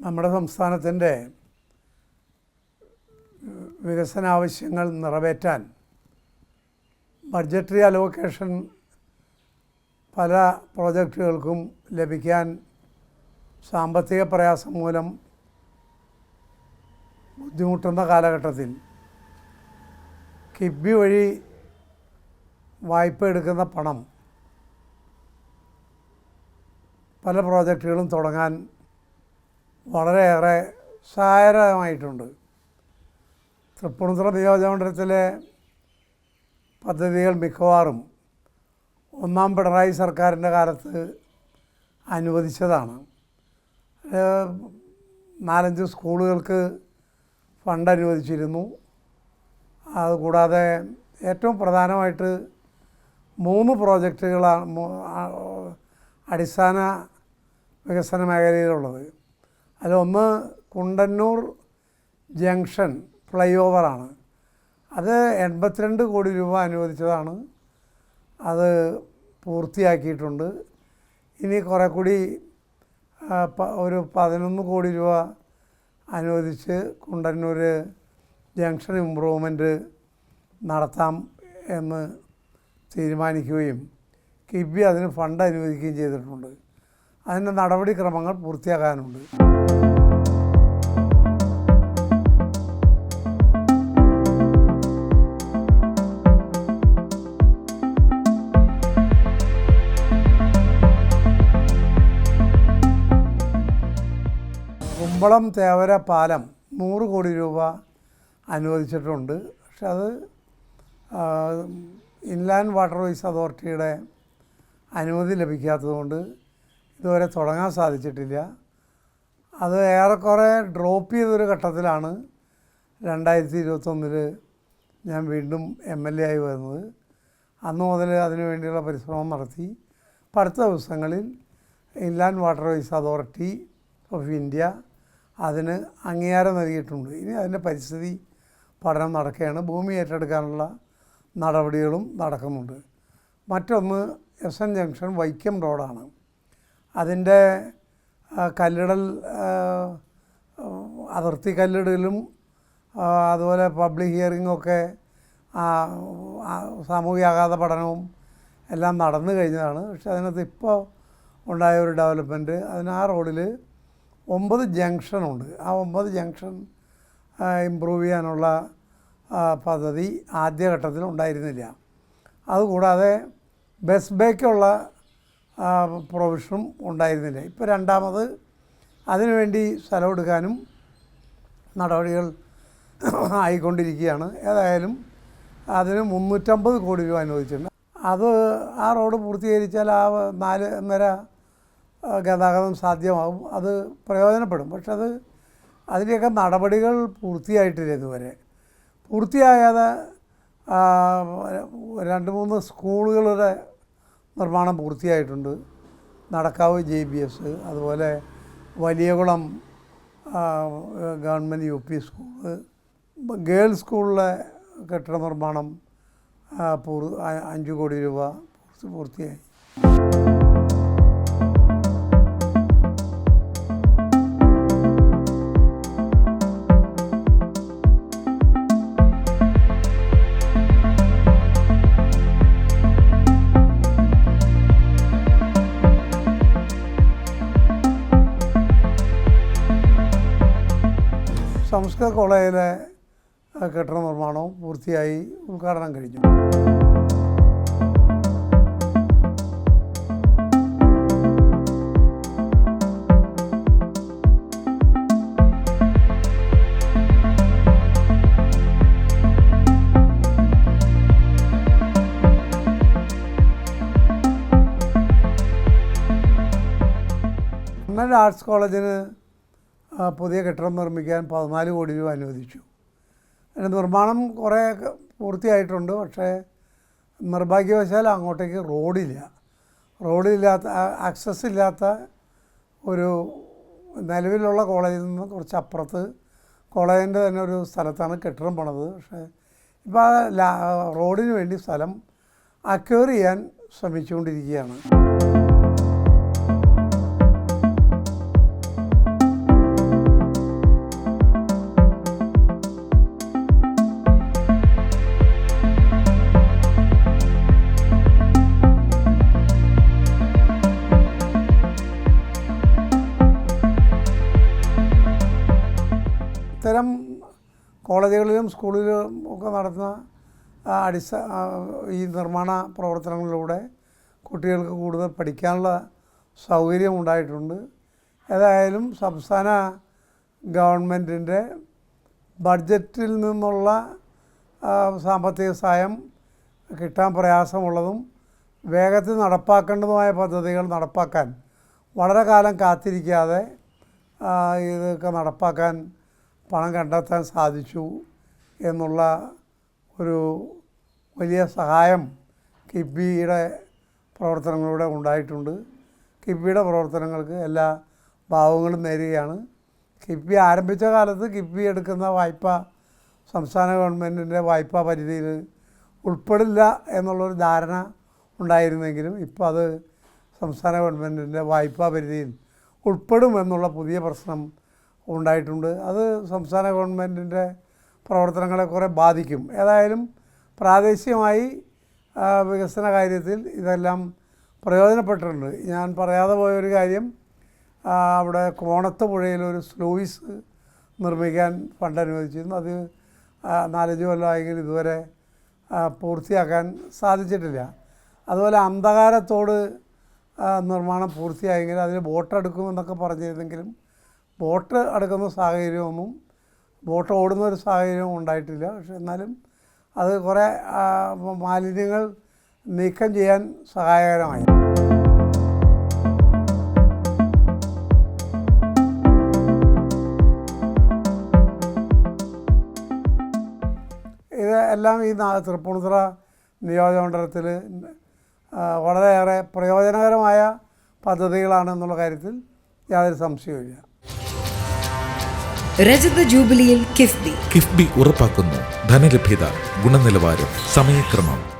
നമ്മുടെ സംസ്ഥാനത്തിന്റെ വികസന ആവശ്യങ്ങൾ നിറവേറ്റാൻ ബഡ്ജറ്ററി അലോക്കേഷൻ പല പ്രോജക്റ്റുകൾക്കും ലഭിക്കാൻ സാമ്പത്തിക പ്രയാസം മൂലം ബുദ്ധിമുട്ടുന്ന കാലഘട്ടത്തിൽ കിബി വഴി വായ്പ എടുക്കുന്ന പണം പല പ്രോജക്റ്റുകളും തുടങ്ങാൻ വളരെയേറെ സഹായകരമായിട്ടുണ്ട്. തൃപ്പൂണിത്തുറ നിയോജകമണ്ഡലത്തിലെ പദ്ധതികൾ മിക്കവാറും ഒന്നാം പിണറായി സർക്കാരിന്റെ കാലത്ത് അനുവദിച്ചതാണ്. നാലഞ്ച് സ്കൂളുകൾക്ക് ഫണ്ട് അനുവദിച്ചിരുന്നു. അതുകൂടാതെ ഏറ്റവും പ്രധാനമായിട്ട് മൂന്ന് പ്രോജക്റ്റുകളാണ് അടിസ്ഥാന വികസന മേഖലയിലുള്ളത്. അതിലൊന്ന് കുണ്ടന്നൂർ ജംഗ്ഷൻ ഫ്ലൈ ഓവറാണ് അത് എൺപത്തിരണ്ട് കോടി രൂപ അനുവദിച്ചതാണ്. അത് പൂർത്തിയാക്കിയിട്ടുണ്ട്. ഇനി കുറേ കൂടി ഒരു പതിനൊന്ന് കോടി രൂപ അനുവദിച്ച് കുണ്ടന്നൂർ ജംഗ്ഷൻ ഇമ്പ്രൂവ്മെന്റ് നടത്താം എന്ന് തീരുമാനിക്കുകയും കിബി അതിന് ഫണ്ട് അനുവദിക്കുകയും ചെയ്തിട്ടുണ്ട്. അതിന്റെ നടപടിക്രമങ്ങൾ പൂർത്തിയാകാനുണ്ട്. കുമ്പളം തേവര പാലം നൂറ് കോടി രൂപ അനുവദിച്ചിട്ടുണ്ട്. പക്ഷെ അത് ഇൻലാൻഡ് വാട്ടർവേസ് അതോറിറ്റിയുടെ അനുമതി ലഭിക്കാത്തതുകൊണ്ട് ഇതുവരെ തുടങ്ങാൻ സാധിച്ചിട്ടില്ല. അത് ഏറെക്കുറെ ഡ്രോപ്പ് ചെയ്തൊരു ഘട്ടത്തിലാണ് രണ്ടായിരത്തി ഇരുപത്തൊന്നിൽ ഞാൻ വീണ്ടും എം എൽ എ ആയി വരുന്നത്. അന്ന് മുതൽ അതിനു വേണ്ടിയുള്ള പരിശ്രമം നടത്തി. ഇപ്പം അടുത്ത ദിവസങ്ങളിൽ inland waterways authority of India അതിന് അംഗീകാരം നൽകിയിട്ടുണ്ട്. ഇനി അതിന്റെ പരിസ്ഥിതി പഠനം നടക്കുകയാണ്. ഭൂമി ഏറ്റെടുക്കാനുള്ള നടപടികളും നടക്കുന്നുണ്ട്. മറ്റൊന്ന് എസ് എൻ ജംഗ്ഷൻ വൈക്കം റോഡാണ് അതിന്റെ കല്ലിടൽ അതിർത്തി കല്ലിടലും അതുപോലെ പബ്ലിക് ഹിയറിങ്ങൊക്കെ ആ, ആ, സാമൂഹികാഘാത പഠനവും എല്ലാം നടന്നു കഴിഞ്ഞതാണ്. പക്ഷെ അതിനകത്ത് ഇപ്പോൾ ഉണ്ടായ ഒരു ഡെവലപ്മെന്റ് അതിന് ആ റോഡിൽ ഒമ്പത് ജംഗ്ഷനുണ്ട് ആ ഒമ്പത് ജംഗ്ഷൻ ഇമ്പ്രൂവ് ചെയ്യാനുള്ള പദ്ധതി ആദ്യഘട്ടത്തിൽ ഉണ്ടായിരുന്നില്ല. അതുകൂടാതെ ബസ് ബേക്കുള്ള പ്രൊവിഷനും ഉണ്ടായിരുന്നില്ല. ഇപ്പോൾ രണ്ടാമത് അതിനുവേണ്ടി സ്ഥലം എടുക്കാനും നടപടികൾ ആയിക്കൊണ്ടിരിക്കുകയാണ്. ഏതായാലും അതിന് മുന്നൂറ്റമ്പത് കോടി രൂപ അനുവദിച്ചിട്ടുണ്ട്. അത് ആ റോഡ് പൂർത്തീകരിച്ചാൽ ആ നാല് ഒന്നര ഗതാഗതം സാധ്യമാകും. അത് പ്രയോജനപ്പെടും. പക്ഷെ അത് അതിന്റെയൊക്കെ നടപടികൾ പൂർത്തിയായിട്ടില്ല ഇതുവരെ. പൂർത്തിയാകാതെ രണ്ട് മൂന്ന് സ്കൂളുകളുടെ നിർമ്മാണം പൂർത്തിയായിട്ടുണ്ട്. നടക്കാവ് ജെ ബി എസ് അതുപോലെ Valiyakulam government U P school girls സ്കൂളിലെ കെട്ടിട നിർമ്മാണം പൂർ അഞ്ച് കോടി രൂപ പൂർത്തി പൂർത്തിയായി. സംസ്കൃത കോളേജിലെ കെട്ടിട നിർമ്മാണവും പൂർത്തിയായി ഉദ്ഘാടനം കഴിഞ്ഞു. ആർട്സ് കോളേജിന് പുതിയ കെട്ടിടം നിർമ്മിക്കാൻ പതിനാല് കോടി രൂപ അനുവദിച്ചു. അതിന്റെ നിർമ്മാണം കുറേ പൂർത്തിയായിട്ടുണ്ട്. പക്ഷേ നിർഭാഗ്യവശാൽ അങ്ങോട്ടേക്ക് റോഡില്ല. റോഡില്ലാത്ത ആക്സസ് ഇല്ലാത്ത ഒരു നിലവിലുള്ള കോളേജിൽ നിന്ന് കുറച്ച് അപ്പുറത്ത് കോളേജിന്റെ തന്നെ ഒരു സ്ഥലത്താണ് കെട്ടിടം പണത് പക്ഷേ ഇപ്പോൾ ആ റോഡിന് വേണ്ടി സ്ഥലം അക്വയർ ചെയ്യാൻ ശ്രമിച്ചുകൊണ്ടിരിക്കുകയാണ്. കോളേജുകളിലും സ്കൂളിലും ഒക്കെ നടത്തുന്ന അടിസ്ഥാന ഈ നിർമ്മാണ പ്രവർത്തനങ്ങളിലൂടെ കുട്ടികൾക്ക് കൂടുതൽ പഠിക്കാനുള്ള സൗകര്യം ഉണ്ടായിട്ടുണ്ട്. ഏതായാലും സംസ്ഥാന ഗവൺമെന്റിന്റെ ബഡ്ജറ്റിൽ നിന്നുള്ള സാമ്പത്തിക സഹായം കിട്ടാൻ പ്രയാസമുള്ളതും വേഗത്തിൽ നടപ്പാക്കേണ്ടതുമായ പദ്ധതികൾ നടപ്പാക്കാൻ വളരെ കാലം കാത്തിരിക്കാതെ ഇതൊക്കെ നടപ്പാക്കാൻ പണം കണ്ടെത്താൻ സാധിച്ചു എന്നുള്ള ഒരു വലിയ സഹായം കിഫ്ബിയുടെ പ്രവർത്തനങ്ങളിലൂടെ ഉണ്ടായിട്ടുണ്ട്. കിഫ്ബിയുടെ പ്രവർത്തനങ്ങൾക്ക് എല്ലാ ഭാവങ്ങളും നേരുകയാണ്. കിഫ്ബി ആരംഭിച്ച കാലത്ത് കിഫ്ബി എടുക്കുന്ന വായ്പ സംസ്ഥാന ഗവൺമെന്റിന്റെ വായ്പാ പരിധിയിൽ ഉൾപ്പെടില്ല എന്നുള്ളൊരു ധാരണ ഉണ്ടായിരുന്നെങ്കിലും ഇപ്പോൾ അത് സംസ്ഥാന ഗവൺമെന്റിന്റെ വായ്പാ പരിധിയിൽ ഉൾപ്പെടും എന്നുള്ള പുതിയ പ്രശ്നം ഉണ്ടായിട്ടുണ്ട്. അത് സംസ്ഥാന ഗവൺമെന്റിന്റെ പ്രവർത്തനങ്ങളെ കുറേ ബാധിക്കും. ഏതായാലും പ്രാദേശികമായി വികസന കാര്യത്തിൽ ഇതെല്ലാം പ്രയോജനപ്പെട്ടിട്ടുണ്ട്. ഞാൻ പറയാതെ പോയ ഒരു കാര്യം അവിടെ കോണത്ത് പുഴയിൽ ഒരു സ്ലൂയിസ് നിർമ്മിക്കാൻ ഫണ്ട് അനുവദിച്ചിരുന്നു. അത് നാലഞ്ച് കൊല്ലമായെങ്കിൽ ഇതുവരെ പൂർത്തിയാക്കാൻ സാധിച്ചിട്ടില്ല. അതുപോലെ അന്ധകാരത്തോട് നിർമ്മാണം പൂർത്തിയായെങ്കിൽ അതിന് ബോട്ടെടുക്കുമെന്നൊക്കെ പറഞ്ഞിരുന്നെങ്കിലും ബോട്ട് അടക്കുന്ന സാഹചര്യമൊന്നും ബോട്ട് ഓടുന്ന ഒരു സാഹചര്യവും ഉണ്ടായിട്ടില്ല. പക്ഷെ എന്നാലും അത് കുറേ മാലിന്യങ്ങൾ നീക്കം ചെയ്യാൻ സഹായകരമായി. ഇത് എല്ലാം ഈ തൃപ്പൂണിത്തുറ നിയോജകമണ്ഡലത്തിൽ വളരെയേറെ പ്രയോജനകരമായ പദ്ധതികളാണെന്നുള്ള കാര്യത്തിൽ യാതൊരു സംശയവുമില്ല. രജത ജൂബിലിയിൽ കിഫ്ബി. കിഫ്ബി ഉറപ്പാക്കുന്നു. ധനലഭ്യത ഗുണനിലവാരം സമയക്രമം.